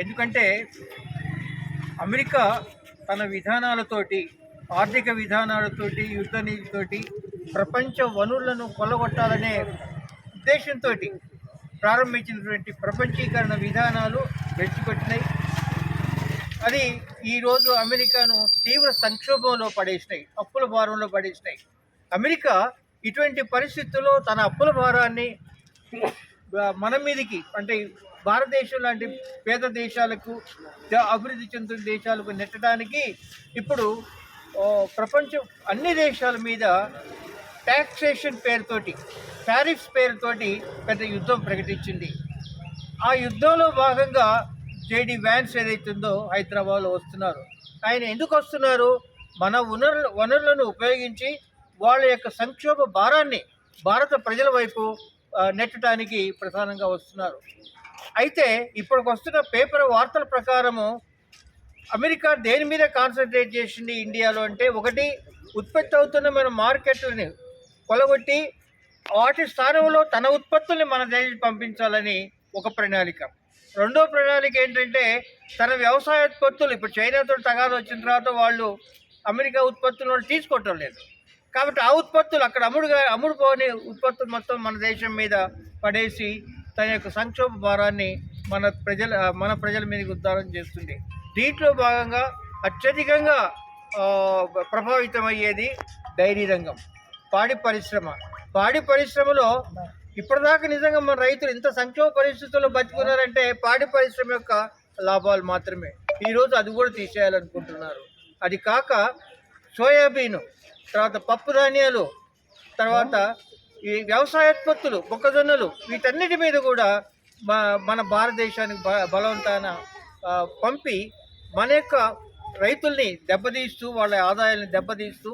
ఎందుకంటే అమెరికా తన విధానాలతోటి ఆర్థిక విధానాలతోటి యుద్ధ నీతితోటి ప్రపంచ వనరులను కొల్లగొట్టాలనే ఉద్దేశంతో ప్రారంభించినటువంటి ప్రపంచీకరణ విధానాలు గడిచిపెట్టినాయి అది ఈరోజు అమెరికాను తీవ్ర సంక్షోభంలో పడేసినాయి అప్పుల భారంలో పడేసినాయి. అమెరికా ఇటువంటి పరిస్థితుల్లో తన అప్పుల భారాన్ని మన మీదికి అంటే భారతదేశం లాంటి పేద దేశాలకు అభివృద్ధి చెందుతున్న దేశాలకు నెట్టడానికి ఇప్పుడు ప్రపంచం అన్ని దేశాల మీద ట్యాక్సేషన్ పేరుతోటి టారిఫ్స్ పేరుతోటి పెద్ద యుద్ధం ప్రకటించింది. ఆ యుద్ధంలో భాగంగా జేడి వ్యాన్స్ ఏదైతుందో హైదరాబాద్లో వస్తున్నారు. ఆయన ఎందుకు వస్తున్నారు? మన వనరుల వనరులను ఉపయోగించి వాళ్ళ యొక్క సంక్షోభ భారాన్ని భారత ప్రజల వైపు నెట్టడానికి ప్రధానంగా వస్తున్నారు. అయితే ఇప్పటికి వస్తున్న పేపర్ వార్తల ప్రకారము అమెరికా దేని మీద కాన్సన్ట్రేట్ చేసింది ఇండియాలో అంటే ఒకటి ఉత్పత్తి అవుతున్న మన మార్కెట్లని కొలగొట్టి వాటి స్థానంలో తన ఉత్పత్తుల్ని మన దేశం పంపించాలని ఒక ప్రణాళిక. రెండో ప్రణాళిక ఏంటంటే తన వ్యవసాయ ఉత్పత్తులు ఇప్పుడు చైనాతో తగాదు వచ్చిన తర్వాత వాళ్ళు అమెరికా ఉత్పత్తులు వాళ్ళు తీసుకోవటం లేదు. కాబట్టి ఆ ఉత్పత్తులు అక్కడ అమ్ముడుగా అమ్ముడుపోని ఉత్పత్తులు మొత్తం మన దేశం మీద పడేసి తన యొక్క సంక్షోభ భారాన్ని మన ప్రజల మన ప్రజల మీదకి ఉద్ధారం చేస్తుంది. దీంట్లో భాగంగా అత్యధికంగా ప్రభావితమయ్యేది డైరీ రంగం. పాడి పరిశ్రమ. పాడి పరిశ్రమలో ఇప్పటిదాకా నిజంగా మన రైతులు ఇంత సంక్షోభ పరిస్థితుల్లో బతుకున్నారంటే పాడి పరిశ్రమ యొక్క లాభాలు మాత్రమే. ఈరోజు అది కూడా తీసేయాలనుకుంటున్నారు. అది కాక సోయాబీన్ తర్వాత పప్పు ధాన్యాలు తర్వాత ఈ వ్యవసాయోత్పత్తులు మొక్కజొన్నలు వీటన్నిటి మీద కూడా మా మన భారతదేశానికి బ బలవంతాన పంపి మన యొక్క రైతుల్ని దెబ్బతీస్తూ వాళ్ళ ఆదాయాన్ని దెబ్బతీస్తూ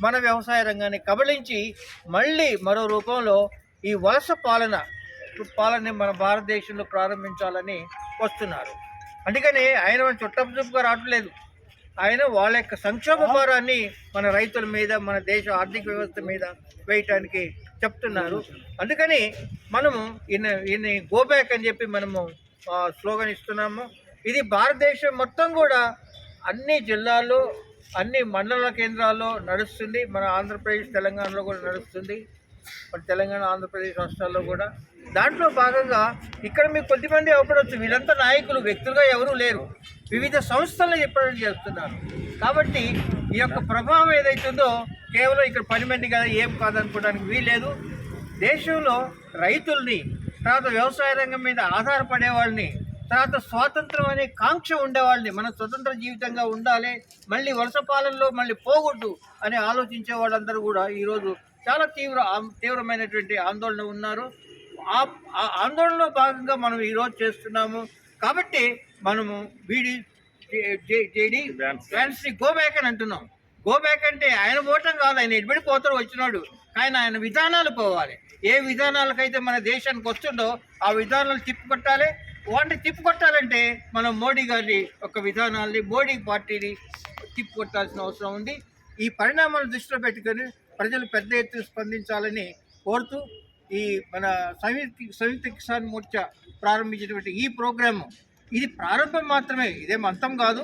మన వ్యవసాయ రంగాన్ని కబళించి మళ్ళీ మరో రూపంలో ఈ వలస పాలన పాలనని మన భారతదేశంలో ప్రారంభించాలని వస్తున్నారు. అందుకని ఆయన మన చుట్టపు చూపుగా రావట్లేదు. ఆయన వాళ్ళ యొక్క సంక్షోభ భారాన్ని మన రైతుల మీద మన దేశ ఆర్థిక వ్యవస్థ మీద వేయటానికి చెప్తున్నారు. అందుకని మనము ఈయన ఈయన గో బ్యాక్ అని చెప్పి మనము స్లోగన్ ఇస్తున్నాము. ఇది భారతదేశం మొత్తం కూడా అన్ని జిల్లాల్లో అన్ని మండల కేంద్రాల్లో నడుస్తుంది. మన ఆంధ్రప్రదేశ్ తెలంగాణలో కూడా నడుస్తుంది. తెలంగాణ ఆంధ్రప్రదేశ్ రాష్ట్రాల్లో కూడా. దాంట్లో భాగంగా ఇక్కడ మీకు కొద్దిమంది అవపడవచ్చు. వీళ్ళంతా నాయకులు వ్యక్తులుగా ఎవరూ లేరు. వివిధ సంస్థలను చెప్పడం చేస్తున్నారు. కాబట్టి ఈ యొక్క ప్రభావం ఏదైతుందో కేవలం ఇక్కడ పని మంది కదా ఏం కాదనుకోవడానికి వీలేదు దేశంలో రైతుల్ని తర్వాత వ్యవసాయ రంగం మీద ఆధారపడే వాళ్ళని తర్వాత స్వాతంత్రం అనే కాంక్ష ఉండేవాళ్ళని మన స్వతంత్ర జీవితంగా ఉండాలి మళ్ళీ వలస పాలనలో మళ్ళీ పోగొట్టు అని ఆలోచించే వాళ్ళందరూ కూడా ఈరోజు చాలా తీవ్ర తీవ్రమైనటువంటి ఆందోళన ఉన్నారు. ఆ ఆందోళనలో భాగంగా మనం ఈరోజు చేస్తున్నాము. కాబట్టి మనము వీడి జేడి ఫ్యాన్స్ని గో బ్యాక్ అని అంటున్నాం. గో బ్యాక్ అంటే ఆయన పోవటం కాదు ఆయన ఎడిబడి పోతాడు వచ్చినాడు. కానీ ఆయన విధానాలు పోవాలి. ఏ విధానాలకైతే మన దేశానికి వస్తుందో ఆ విధానాలు తిప్పుకొట్టాలి. వాటిని తిప్పుకొట్టాలంటే మనం మోడీ గారి యొక్క విధానాల్ని మోడీ పార్టీని తిప్పుకొట్టాల్సిన అవసరం ఉంది. ఈ పరిణామాలను దృష్టిలో పెట్టుకొని ప్రజలు పెద్ద ఎత్తున స్పందించాలని కోరుతూ ఈ మన సంయుక్త సంయుక్త కిసాన్ మోర్చా ప్రారంభించినటువంటి ఈ ప్రోగ్రాము ఇది ప్రారంభం మాత్రమే ఇదేం అంతం కాదు.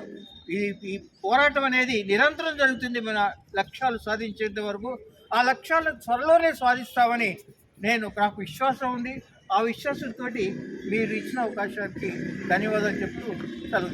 ఈ ఈ పోరాటం అనేది నిరంతరం జరుగుతుంది మన లక్ష్యాలు సాధించేంత వరకు. ఆ లక్ష్యాలను త్వరలోనే సాధిస్తామని నేను నాకు విశ్వాసం ఉంది. ఆ విశ్వాసంతో మీరు ఇచ్చిన అవకాశానికి ధన్యవాదాలు చెప్తూ సెలవు